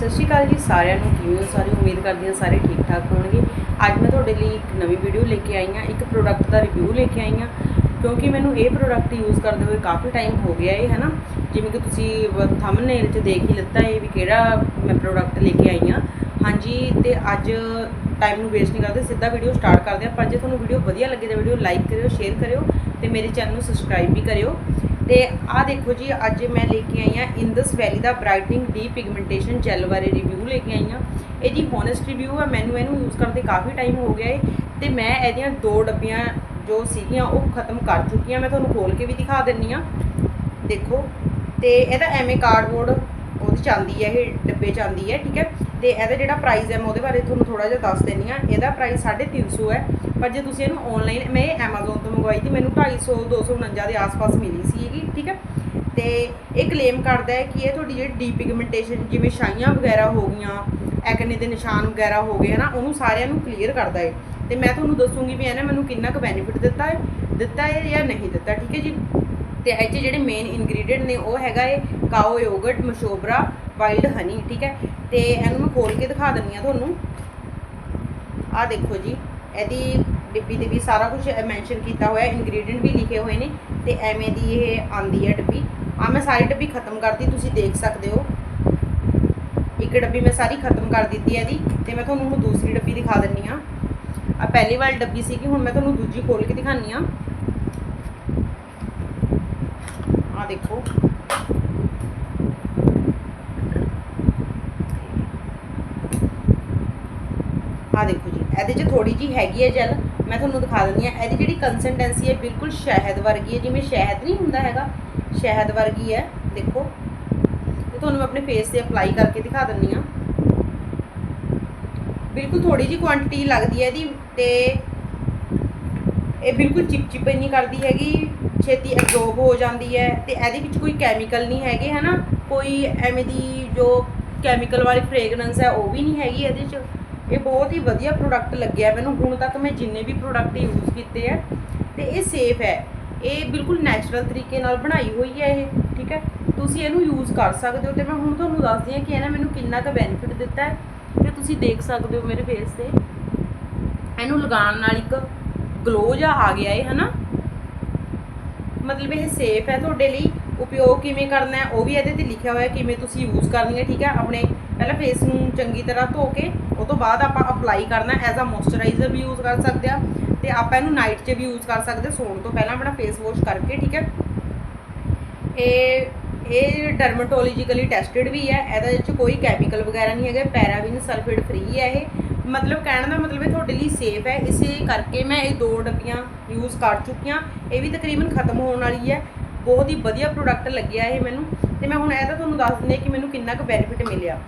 ਸਤਿ ਸ਼੍ਰੀ ਅਕਾਲ ਜੀ, ਸਾਰਿਆਂ ਨੂੰ ਕਿਵੇਂ ਹੋ? ਸਾਰੇ ਉਮੀਦ ਕਰਦੀ ਹਾਂ ਸਾਰੇ ਠੀਕ ਠਾਕ ਹੋਣਗੇ। ਅੱਜ ਮੈਂ ਤੁਹਾਡੇ ਲਈ ਇੱਕ ਨਵੀਂ ਵੀਡੀਓ ਲੈ ਕੇ ਆਈ ਹਾਂ, ਇੱਕ ਪ੍ਰੋਡਕਟ ਦਾ ਰਿਵਿਊ ਲੈ ਕੇ ਆਈ ਹਾਂ, ਕਿਉਂਕਿ ਮੈਨੂੰ ਇਹ ਪ੍ਰੋਡਕਟ ਯੂਜ਼ ਕਰਦੇ ਹੋਏ ਕਾਫੀ ਟਾਈਮ ਹੋ ਗਿਆ ਹੈ ਹਨਾ? ਜਿਵੇਂ ਕਿ ਤੁਸੀਂ ਥੰਬਨੇਲ 'ਚ ਦੇਖ ਹੀ ਲਿੱਤਾ ਹੈ ਵੀ ਕਿਹੜਾ ਮੈਂ ਪ੍ਰੋਡਕਟ ਲੈ ਕੇ ਆਈ ਹਾਂ। ਹਾਂਜੀ, ਤੇ ਅੱਜ ਟਾਈਮ ਨੂੰ ਵੇਸਟ ਨਹੀਂ ਕਰਦੇ, ਸਿੱਧਾ ਵੀਡੀਓ ਸਟਾਰਟ ਕਰਦੇ ਹਾਂ। ਪਰ ਜੇ ਤੁਹਾਨੂੰ ਵੀਡੀਓ ਵਧੀਆ ਲੱਗੇ ਤਾਂ ਵੀਡੀਓ ਲਾਈਕ ਕਰਿਓ ਸ਼ੇਅਰ ਕਰਿਓ ਤੇ ਮੇਰੇ ਚੈਨਲ ਨੂੰ ਸਬਸਕ੍ਰਾਈਬ ਵੀ ਕਰਿਓ। ਤੇ ਆਹ ਦੇਖੋ ਜੀ, ਅੱਜ ਮੈਂ ਲੈ ਕੇ ਆਈ ਹਾਂ ਇੰਦਸ ਵੈਲੀ ਦਾ ਬ੍ਰਾਈਟਨਿੰਗ ਡੀ ਪਿਗਮੈਂਟੇਸ਼ਨ ਜੈਲ ਬਾਰੇ ਰਿਵਿਊ ਲੈ ਕੇ ਆਈ ਹਾਂ। ਇਹ ਜੀ ਹੋਨੈਸਟ ਰਿਵਿਊ ਹੈ ਮੈਨੂੰ ਇਹਨੂੰ ਯੂਜ਼ ਕਰਦੇ ਕਾਫੀ ਟਾਈਮ ਹੋ ਗਿਆ ਏ ਤੇ ਮੈਂ ਇਹਦੀਆਂ ਦੋ ਡੱਬੀਆਂ ਜੋ ਸੀਗੀਆਂ ਉਹ ਖਤਮ ਕਰ ਚੁੱਕੀ ਹਾਂ। ਮੈਂ ਤੁਹਾਨੂੰ ਖੋਲ ਕੇ ਵੀ ਦਿਖਾ ਦਿੰਨੀ ਆ ਦੇਖੋ, ਤੇ ਇਹਦਾ ਐਵੇਂ ਕਾਰਡਬੋਰਡ ਉਹਦੇ 'ਚ ਚਾਂਦੀ ਹੈ, ਇਹ ਡੱਬੇ 'ਚ ਚਾਂਦੀ ਹੈ, ਠੀਕ ਹੈ। ਤੇ ਇਹਦਾ ਜਿਹੜਾ ਪ੍ਰਾਈਸ ਹੈ, ਮੈਂ ਉਹਦੇ ਬਾਰੇ ਤੁਹਾਨੂੰ ਥੋੜਾ ਜਿਹਾ ਦੱਸ ਦਿੰਨੀ ਆ ਇਹਦਾ ਪ੍ਰਾਈਸ 350 ਹੈ, ਪਰ ਜੇ ਤੁਸੀਂ ਇਹਨੂੰ ਆਨਲਾਈਨ ਮੈਂ ਇਹ Amazon ਤੋਂ ਮੰਗਵਾਈ ਸੀ, ਮੈਨੂੰ 250 249 ਦੇ ਆਸ-ਪਾਸ ਮਿਲੀ ਸੀਗੀ ਠੀਕ ਹੈ? ਤੇ ਇਹ ਕਲੇਮ ਕਰਦਾ ਹੈ ਕਿ ਇਹ ਤੁਹਾਡੀ ਜਿਹੜੀ ਡੀ ਪਿਗਮੈਂਟੇਸ਼ਨ ਜਿਵੇਂ ਛਾਈਆਂ ਵਗੈਰਾ ਹੋ ਗਈਆਂ ਐਕਨੇ ਦੇ ਨਿਸ਼ਾਨ ਵਗੈਰਾ ਹੋ ਗਏ, ਹਨਾ, ਉਹਨੂੰ ਸਾਰਿਆਂ ਨੂੰ ਕਲੀਅਰ ਕਰਦਾ ਹੈ। ਤੇ ਮੈਂ ਤੁਹਾਨੂੰ ਦੱਸੂਗੀ ਵੀ ਇਹਨੇ ਮੈਨੂੰ ਕਿੰਨਾ ਕੁ ਬੈਨੀਫਿਟ ਦਿੱਤਾ ਹੈ ਦਿੱਤਾ ਹੈ ਜਾਂ ਨਹੀਂ ਦਿੱਤਾ, ਠੀਕ ਹੈ ਜੀ? ਤੇ ਇਹ 'ਚ ਜਿਹੜੇ ਮੇਨ ਇਨਗਰੀਡੀਐਂਟ ਨੇ, ਉਹ ਹੈਗਾ ਏ ਕਾਓ ਯੋਗਰਟ ਮਸ਼ੋਬਰਾ ਵਾਈਲਡ ਹਨੀ ਠੀਕ ਹੈ? ਤੇ ਇਹਨੂੰ ਮੈਂ ਖੋਲ ਕੇ ਦਿਖਾ ਦਿੰਨੀ ਆ ਤੁਹਾਨੂੰ। ਆਹ ਦੇਖੋ ਜੀ, ਇਹਦੀ ਡਿੱਬੀ ਤੇ ਵੀ ਸਾਰਾ ਕੁਝ ਮੈਂਸ਼ਨ ਕੀਤਾ ਹੋਇਆ ਇਨਗਰੀਡੀਐਂਟ ਵੀ ਲਿਖੇ ਹੋਏ ਨੇ ਤੇ ਐਵੇਂ ਦੀ ਇਹ ਆਂਦੀ ਹੈ ਡੱਬੀ। ਆ ਮੈਂ ਸਾਰੀ ਡੱਬੀ ਖਤਮ ਕਰਤੀ, ਤੁਸੀਂ ਦੇਖ ਸਕਦੇ ਹੋ। ਇੱਕ ਡੱਬੀ ਮੈਂ ਸਾਰੀ ਖਤਮ ਕਰ ਦਿੱਤੀ ਹੈ ਇਹਦੀ ਤੇ ਮੈਂ ਤੁਹਾਨੂੰ ਹੁਣ ਦੂਸਰੀ ਡੱਬੀ ਦਿਖਾ ਦਿੰਨੀ ਆ। ਆ ਪਹਿਲੀ ਵਾਲੀ ਡੱਬੀ ਸੀਗੀ, ਹੁਣ ਮੈਂ ਤੁਹਾਨੂੰ ਦੂਜੀ ਖੋਲ ਕੇ ਦਿਖਾਨੀ ਆ। ਆ ਦੇਖੋ। ਆ ਦੇਖੋ ਜੀ, ਇਹਦੇ 'ਚ ਥੋੜੀ ਜੀ ਹੈਗੀ ਹੈ ਜੈਲ ਮੈਂ ਤੁਹਾਨੂੰ ਦਿਖਾ ਦਿੰਦੀ ਆ ਇਹਦੀ ਜਿਹੜੀ ਕੰਸਿਸਟੈਂਸੀ ਹੈ ਬਿਲਕੁਲ ਸ਼ਹਿਦ ਵਰਗੀ ਹੈ, ਜਿਵੇਂ ਸ਼ਹਿਦ ਨਹੀਂ ਹੁੰਦਾ ਹੈਗਾ, ਸ਼ਹਿਦ ਵਰਗੀ ਹੈ, ਦੇਖੋ। ਤੇ ਤੁਹਾਨੂੰ ਮੈਂ ਆਪਣੇ ਫੇਸ ਤੇ ਅਪਲਾਈ ਕਰਕੇ ਦਿਖਾ ਦਿੰਦੀ ਆ ਬਿਲਕੁਲ ਥੋੜੀ ਜੀ ਕੁਆਂਟੀਟੀ ਲੱਗਦੀ ਹੈ ਇਹਦੀ ਤੇ ਇਹ ਬਿਲਕੁਲ ਚਿਪਚਿਪ ਨਹੀਂ ਕਰਦੀ ਹੈਗੀ, ਛੇਤੀ ਐਬਜ਼ੌਰਬ ਹੋ ਜਾਂਦੀ ਹੈ ਤੇ ਇਹਦੇ ਵਿੱਚ ਕੋਈ ਕੈਮੀਕਲ ਨਹੀਂ ਹੈਗੇ, ਹਨਾ? ਕੋਈ ਐਵੇਂ ਦੀ ਜੋ ਕੈਮੀਕਲ ਵਾਲੀ ਫ੍ਰੇਗਰੈਂਸ ਹੈ, ਉਹ ਵੀ ਨਹੀਂ ਹੈਗੀ ਇਹਦੇ 'ਚ। ਇਹ ਬਹੁਤ ਹੀ ਵਧੀਆ ਪ੍ਰੋਡਕਟ ਲੱਗਿਆ ਮੈਨੂੰ ਹੁਣ ਤੱਕ ਮੈਂ ਜਿੰਨੇ ਵੀ ਪ੍ਰੋਡਕਟ ਯੂਜ਼ ਕੀਤੇ ਆ ਤੇ ਇਹ ਸੇਫ ਹੈ। ਇਹ ਬਿਲਕੁਲ ਨੈਚੁਰਲ ਤਰੀਕੇ ਨਾਲ ਬਣਾਈ ਹੋਈ ਹੈ ਇਹ, ਠੀਕ ਹੈ? ਤੁਸੀਂ ਇਹਨੂੰ ਯੂਜ਼ ਕਰ ਸਕਦੇ ਹੋ ਤੇ ਮੈਂ ਹੁਣ ਤੁਹਾਨੂੰ ਦੱਸਦੀ ਹਾਂ ਕਿ ਇਹਨੇ ਮੈਨੂੰ ਕਿੰਨਾ ਕੁ ਬੈਨੀਫਿਟ ਦਿੱਤਾ ਹੈ। ਤੇ ਤੁਸੀਂ ਦੇਖ ਸਕਦੇ ਹੋ ਮੇਰੇ ਫੇਸ ਤੇ। ਇਹਨੂੰ ਲਗਾਉਣ ਨਾਲ ਇੱਕ ਗਲੋ ਜਿਹਾ ਆ ਗਿਆ ਹੈ ਹਨਾ? ਮਤਲਬ ਇਹ ਸੇਫ ਹੈ ਤੁਹਾਡੇ ਲਈ। ਉਪਯੋਗ ਕਿਵੇਂ ਕਰਨਾ ਹੈ, ਉਹ ਵੀ ਇਹਦੇ ਤੇ ਲਿਖਿਆ ਹੋਇਆ ਕਿਵੇਂ ਤੁਸੀਂ ਯੂਜ਼ ਕਰਨੀ ਹੈ ਠੀਕ ਹੈ? ਆਪਣੇ ਪਹਿਲਾਂ ਫੇਸ ਨੂੰ ਚੰਗੀ ਤਰ੍ਹਾਂ ਧੋ ਕੇ, ਉਹ ਤੋਂ ਬਾਅਦ ਆਪਾਂ ਅਪਲਾਈ ਕਰਨਾ ਐਜ਼ ਅ ਮੋਇਸਚਰਾਈਜ਼ਰ ਵੀ ਯੂਜ਼ ਕਰ ਸਕਦੇ ਆ ਤੇ ਆਪਾਂ ਇਹਨੂੰ ਨਾਈਟ 'ਚ ਵੀ ਯੂਜ਼ ਕਰ ਸਕਦੇ ਸੌਣ ਤੋਂ ਪਹਿਲਾਂ ਆਪਣਾ ਫੇਸ ਵਾਸ਼ ਕਰਕੇ, ਠੀਕ ਹੈ? ਇਹ ਇਹ ਡਰਮਟੋਲੋਜੀਕਲੀ ਟੈਸਟਡ ਵੀ ਹੈ, ਇਹਦੇ ਵਿੱਚ ਕੋਈ ਕੈਮੀਕਲ ਵਗੈਰਾ ਨਹੀਂ ਹੈਗਾ ਪੈਰਾਬਿਨ ਸਲਫੇਟ ਫ੍ਰੀ ਹੈ ਇਹ। ਮਤਲਬ ਕਹਿਣ ਦਾ ਮਤਲਬ ਇਹ ਤੁਹਾਡੇ ਲਈ ਸੇਫ ਹੈ, ਇਸੇ ਕਰਕੇ ਮੈਂ ਇਹ ਦੋ ਡੱਬੀਆਂ ਯੂਜ਼ ਕਰ ਚੁੱਕੀ ਹਾਂ, ਇਹ ਵੀ ਤਕਰੀਬਨ ਖਤਮ ਹੋਣ ਵਾਲੀ ਹੈ। ਬਹੁਤ ਹੀ ਵਧੀਆ ਪ੍ਰੋਡਕਟ ਲੱਗਿਆ ਇਹ ਮੈਨੂੰ। ਤੇ ਮੈਂ ਹੁਣ ਇਹ ਤਾਂ ਤੁਹਾਨੂੰ ਦੱਸ ਦਿੰਦੀ ਕਿ ਮੈਨੂੰ ਕਿੰਨਾ ਕੁ ਬੈਨੀਫਿਟ ਮਿਲਿਆ।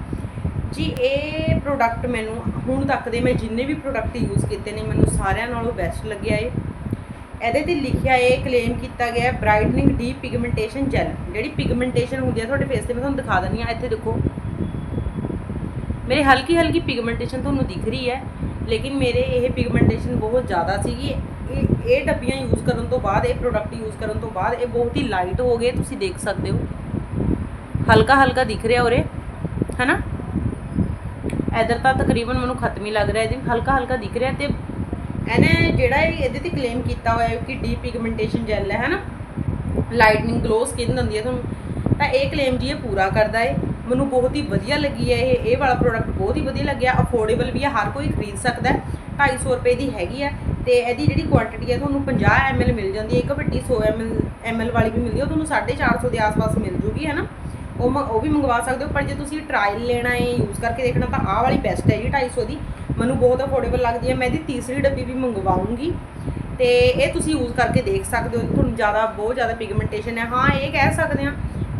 ਜੀ, ਇਹ ਪ੍ਰੋਡਕਟ ਮੈਨੂੰ ਹੁਣ ਤੱਕ ਦੇ ਮੈਂ ਜਿੰਨੇ ਵੀ ਪ੍ਰੋਡਕਟ ਯੂਜ਼ ਕੀਤੇ ਨੇ, ਮੈਨੂੰ ਸਾਰਿਆਂ ਨਾਲੋਂ ਬੈਸਟ ਲੱਗਿਆ ਇਹ। ਇਹਦੇ ਤੇ ਲਿਖਿਆ ਹੈ ਕਲੇਮ ਕੀਤਾ ਗਿਆ ਹੈ ਬ੍ਰਾਈਟਨਿੰਗ ਡੀ ਪਿਗਮੈਂਟੇਸ਼ਨ ਜੈਲ ਜਿਹੜੀ ਪਿਗਮੈਂਟੇਸ਼ਨ ਹੁੰਦੀ ਹੈ ਤੁਹਾਡੇ ਫੇਸ ਤੇ, ਮੈਂ ਤੁਹਾਨੂੰ ਦਿਖਾ ਦਿੰਦੀ ਹਾਂ, ਇੱਥੇ ਦੇਖੋ। ਮੇਰੇ ਹਲਕੀ ਹਲਕੀ ਪਿਗਮੈਂਟੇਸ਼ਨ ਤੁਹਾਨੂੰ ਦਿਖ ਰਹੀ ਹੈ, ਲੇਕਿਨ ਮੇਰੇ ਇਹ ਪਿਗਮੈਂਟੇਸ਼ਨ ਬਹੁਤ ਜ਼ਿਆਦਾ ਸੀਗੀ। ਇਹ ਇਹ ਡੱਬੀਆਂ ਯੂਜ਼ ਕਰਨ ਤੋਂ ਬਾਅਦ, ਇਹ ਪ੍ਰੋਡਕਟ ਯੂਜ਼ ਕਰਨ ਤੋਂ ਬਾਅਦ ਇਹ ਬਹੁਤ ਹੀ ਲਾਈਟ ਹੋ ਗਏ, ਤੁਸੀਂ ਦੇਖ ਸਕਦੇ ਹੋ। ਹਲਕਾ ਹਲਕਾ ਦਿਖ ਰਿਹਾ ਉਰੇ, ਹੈਨਾ? ਇਧਰ ਤਾਂ ਤਕਰੀਬਨ ਮੈਨੂੰ ਖਤਮ ਹੀ ਲੱਗ ਰਿਹਾ ਇਹਦੀ, ਹਲਕਾ ਹਲਕਾ ਦਿਖ ਰਿਹਾ ਤੇ ਇਹਨੇ ਜਿਹੜਾ ਇਹਦੇ ਤੇ ਕਲੇਮ ਕੀਤਾ ਹੋਇਆ ਕਿ ਡੀ ਪਿਗਮੈਂਟੇਸ਼ਨ ਜੈਲ ਹੈ, ਹਨਾ? ਲਾਈਟਨਿੰਗ ਗਲੋ ਸਕਿਨ ਦਿੰਦੀ ਹੈ ਤੁਹਾਨੂੰ। ਤਾਂ ਇਹ ਕਲੇਮ ਜੀ ਇਹ ਪੂਰਾ ਕਰਦਾ ਹੈ। ਮੈਨੂੰ ਬਹੁਤ ਹੀ ਵਧੀਆ ਲੱਗੀ ਹੈ ਇਹ ਇਹ ਵਾਲਾ ਪ੍ਰੋਡਕਟ ਬਹੁਤ ਹੀ ਵਧੀਆ ਲੱਗਿਆ। ਅਫੋਰਡੇਬਲ ਵੀ ਹੈ, ਹਰ ਕੋਈ ਖਰੀਦ ਸਕਦਾ ਹੈ। 250 ਰੁਪਏ ਦੀ ਹੈਗੀ ਹੈ। ਤੇ ਇਹਦੀ ਜਿਹੜੀ ਕੁਆਂਟੀਟੀ ਹੈ ਤੁਹਾਨੂੰ 50 ml ਮਿਲ ਜਾਂਦੀ ਹੈ, ਇੱਕ ਵੱਡੀ 100 ml ml ਵਾਲੀ ਵੀ ਮਿਲਦੀ ਹੈ ਉਹ ਤੁਹਾਨੂੰ 450 ਦੇ ਆਸ-ਪਾਸ ਮਿਲ ਜੂਗੀ, ਹੈ ਨਾ? ਉਹ ਮ- ਉਹ ਵੀ ਮੰਗਵਾ ਸਕਦੇ ਹੋ, ਪਰ ਜੇ ਤੁਸੀਂ ਟਰਾਇਲ ਲੈਣਾ ਹੈ ਯੂਜ਼ ਕਰਕੇ ਦੇਖਣਾ, ਤਾਂ ਆਹ ਵਾਲੀ ਬੈਸਟ ਹੈ ਜੀ 250 ਦੀ। ਮੈਨੂੰ ਬਹੁਤ ਅਫੋਰਡੇਬਲ ਲੱਗਦੀ ਹੈ। ਮੈਂ ਇਹਦੀ ਤੀਸਰੀ ਡੱਬੀ ਵੀ ਮੰਗਵਾਉਂਗੀ। ਤੇ ਇਹ ਤੁਸੀਂ ਯੂਜ਼ ਕਰਕੇ ਦੇਖ ਸਕਦੇ ਹੋ, ਤੁਹਾਨੂੰ ਜ਼ਿਆਦਾ, ਬਹੁਤ ਜ਼ਿਆਦਾ ਪਿਗਮੈਂਟੇਸ਼ਨ ਹੈ। ਹਾਂ, ਇਹ ਕਹਿ ਸਕਦੇ ਹਾਂ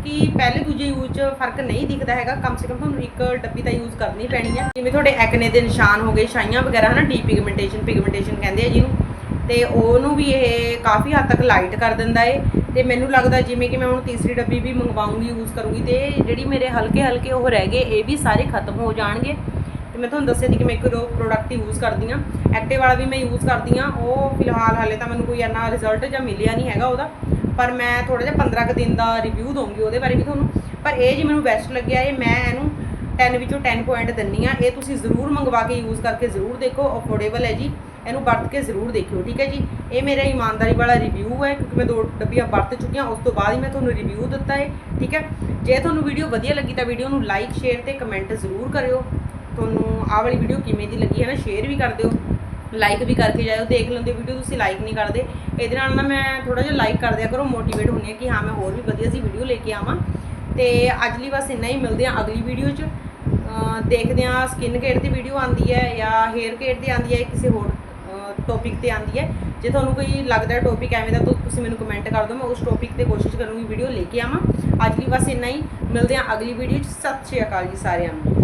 ਕਿ ਪਹਿਲੇ ਦੂਜੇ ਯੂਜ਼ 'ਚ ਫ਼ਰਕ ਨਹੀਂ ਦਿਖਦਾ ਹੈਗਾ। ਕਮ ਸੇ ਕਮ ਤੁਹਾਨੂੰ ਇੱਕ ਡੱਬੀ ਤਾਂ ਯੂਜ਼ ਕਰਨੀ ਪੈਣੀ ਹੈ ਜਿਵੇਂ ਤੁਹਾਡੇ ਐਕਨੇ ਦੇ ਨਿਸ਼ਾਨ ਹੋ ਗਏ, ਛਾਈਆਂ ਵਗੈਰਾ, ਹਨਾ ਡੀ ਪਿਗਮੈਂਟੇਸ਼ਨ ਪਿਗਮੈਂਟੇਸ਼ਨ ਕਹਿੰਦੇ ਆ ਜਿਹਨੂੰ। ਤੇ ਉਹਨੂੰ ਵੀ ਇਹ ਕਾਫੀ ਹੱਦ ਤੱਕ ਲਾਈਟ ਕਰ ਦਿੰਦਾ ਏ। ਤੇ ਮੈਨੂੰ ਲੱਗਦਾ ਜਿਵੇਂ ਕਿ ਮੈਂ ਹੁਣ ਤੀਸਰੀ ਡੱਬੀ ਵੀ ਮੰਗਵਾਉਂਗੀ, ਯੂਜ਼ ਕਰੂੰਗੀ, ਤੇ ਜਿਹੜੀ ਮੇਰੇ ਹਲਕੇ ਹਲਕੇ ਉਹ ਰਹਿ ਗਏ, ਇਹ ਵੀ ਸਾਰੇ ਖਤਮ ਹੋ ਜਾਣਗੇ। ਤੇ ਮੈਂ ਤੁਹਾਨੂੰ ਦੱਸਿਆ ਸੀ ਕਿ ਮੈਂ ਇੱਕ ਦੋ ਪ੍ਰੋਡਕਟ ਯੂਜ਼ ਕਰਦੀ ਆ। ਐਕਟਿਵ ਵਾਲਾ ਵੀ ਮੈਂ ਯੂਜ਼ ਕਰਦੀ ਆ। ਉਹ ਫਿਲਹਾਲ ਹਾਲੇ ਤਾਂ ਮੈਨੂੰ ਕੋਈ ਇੰਨਾ ਰਿਜ਼ਲਟ ਜਾਂ ਮਿਲਿਆ ਨਹੀਂ ਹੈਗਾ ਉਹਦਾ। ਪਰ ਮੈਂ ਥੋੜਾ ਜਿਹਾ 15 ਕੁ ਦਿਨ ਦਾ ਰਿਵਿਊ ਦਊਂਗੀ ਉਹਦੇ ਬਾਰੇ ਵੀ ਤੁਹਾਨੂੰ। ਪਰ ਇਹ ਜੀ ਮੈਨੂੰ ਬੈਸਟ ਲੱਗਿਆ, ਇਹ ਮੈਂ ਇਹਨੂੰ 10 ਵਿੱਚੋਂ 10 ਪੁਆਇੰਟ ਦਿੰਨੀ ਆ ਇਹ ਤੁਸੀਂ ਜ਼ਰੂਰ ਮੰਗਵਾ ਕੇ ਯੂਜ਼ ਕਰਕੇ ਜ਼ਰੂਰ ਦੇਖੋ ਅਫੋਰਡੇਬਲ ਹੈ ਜੀ। ਇਹਨੂੰ ਵਰਤ ਕੇ ਜ਼ਰੂਰ ਦੇਖਿਓ, ਠੀਕ ਹੈ ਜੀ? ਇਹ ਮੇਰਾ ਇਮਾਨਦਾਰੀ ਵਾਲਾ ਰਿਵਿਊ ਹੈ, ਕਿਉਂਕਿ ਮੈਂ ਦੋ ਡੱਬੀਆਂ ਵਰਤ ਚੁੱਕੀਆਂ, ਉਸ ਤੋਂ ਬਾਅਦ ਹੀ ਮੈਂ ਤੁਹਾਨੂੰ ਰਿਵਿਊ ਦਿੱਤਾ ਹੈ ਠੀਕ ਹੈ? ਜੇ ਤੁਹਾਨੂੰ ਵੀਡੀਓ ਵਧੀਆ ਲੱਗੀ ਤਾਂ ਵੀਡੀਓ ਨੂੰ ਲਾਈਕ ਸ਼ੇਅਰ ਤੇ ਕਮੈਂਟ ਜ਼ਰੂਰ ਕਰਿਓ। ਤੁਹਾਨੂੰ ਆਹ ਵਾਲੀ ਵੀਡੀਓ ਕਿਵੇਂ ਦੀ ਲੱਗੀ ਹੈ ਨਾ ਸ਼ੇਅਰ ਵੀ ਕਰ ਦਿਓ। ਲਾਈਕ ਵੀ ਕਰਕੇ ਜਾਇਓ, ਦੇਖ ਲੈਂਦੇ ਵੀਡੀਓ ਤੁਸੀਂ ਲਾਈਕ ਨਹੀਂ ਕਰਦੇ। ਇਹਦੇ ਨਾਲ ਨਾ ਮੈਂ ਥੋੜਾ ਜਿਹਾ ਲਾਈਕ ਕਰ ਦਿਆ ਕਰੋ ਮੋਟੀਵੇਟ ਹੁੰਦੀ ਹਾਂ ਕਿ ਹਾਂ, ਮੈਂ ਹੋਰ ਵੀ ਵਧੀਆ ਸੀ ਵੀਡੀਓ ਲੈ ਕੇ ਆਵਾਂ। ਤੇ ਅੱਜ ਲਈ ਬਸ ਇੰਨਾ ਹੀ, ਮਿਲਦੇ ਆ ਅਗਲੀ ਵੀਡੀਓ 'ਚ। ਅਹ ਦੇਖਦੇ ਆ ਸਕਿਨ ਕੇਅਰ ਦੀ ਵੀਡੀਓ ਆਂਦੀ ਹੈ ਜਾਂ ਹੇਅਰ ਕੇਅਰ ਦੀ ਆਂਦੀ ਹੈ ਕਿਸੇ ਹੋਰ ਟੌਪਿਕ ਤੇ ਆਂਦੀ ਹੈ। ਜੇ ਤੁਹਾਨੂੰ ਕੋਈ ਲੱਗਦਾ ਟੌਪਿਕ ਐਵੇਂ ਦਾ, ਤਾਂ ਤੁਸੀਂ ਮੈਨੂੰ ਕਮੈਂਟ ਕਰ ਦਿਓ, ਮੈਂ ਉਸ ਟੌਪਿਕ ਤੇ ਕੋਸ਼ਿਸ਼ ਕਰੂੰਗੀ ਵੀਡੀਓ ਲੈ ਕੇ ਆਵਾਂ। ਅੱਜ ਲਈ ਬਸ ਇੰਨਾ ਹੀ, ਮਿਲਦੇ ਆ ਅਗਲੀ ਵੀਡੀਓ 'ਚ। ਸਤਿ ਸ਼੍ਰੀ ਅਕਾਲ ਜੀ ਸਾਰਿਆਂ ਨੂੰ।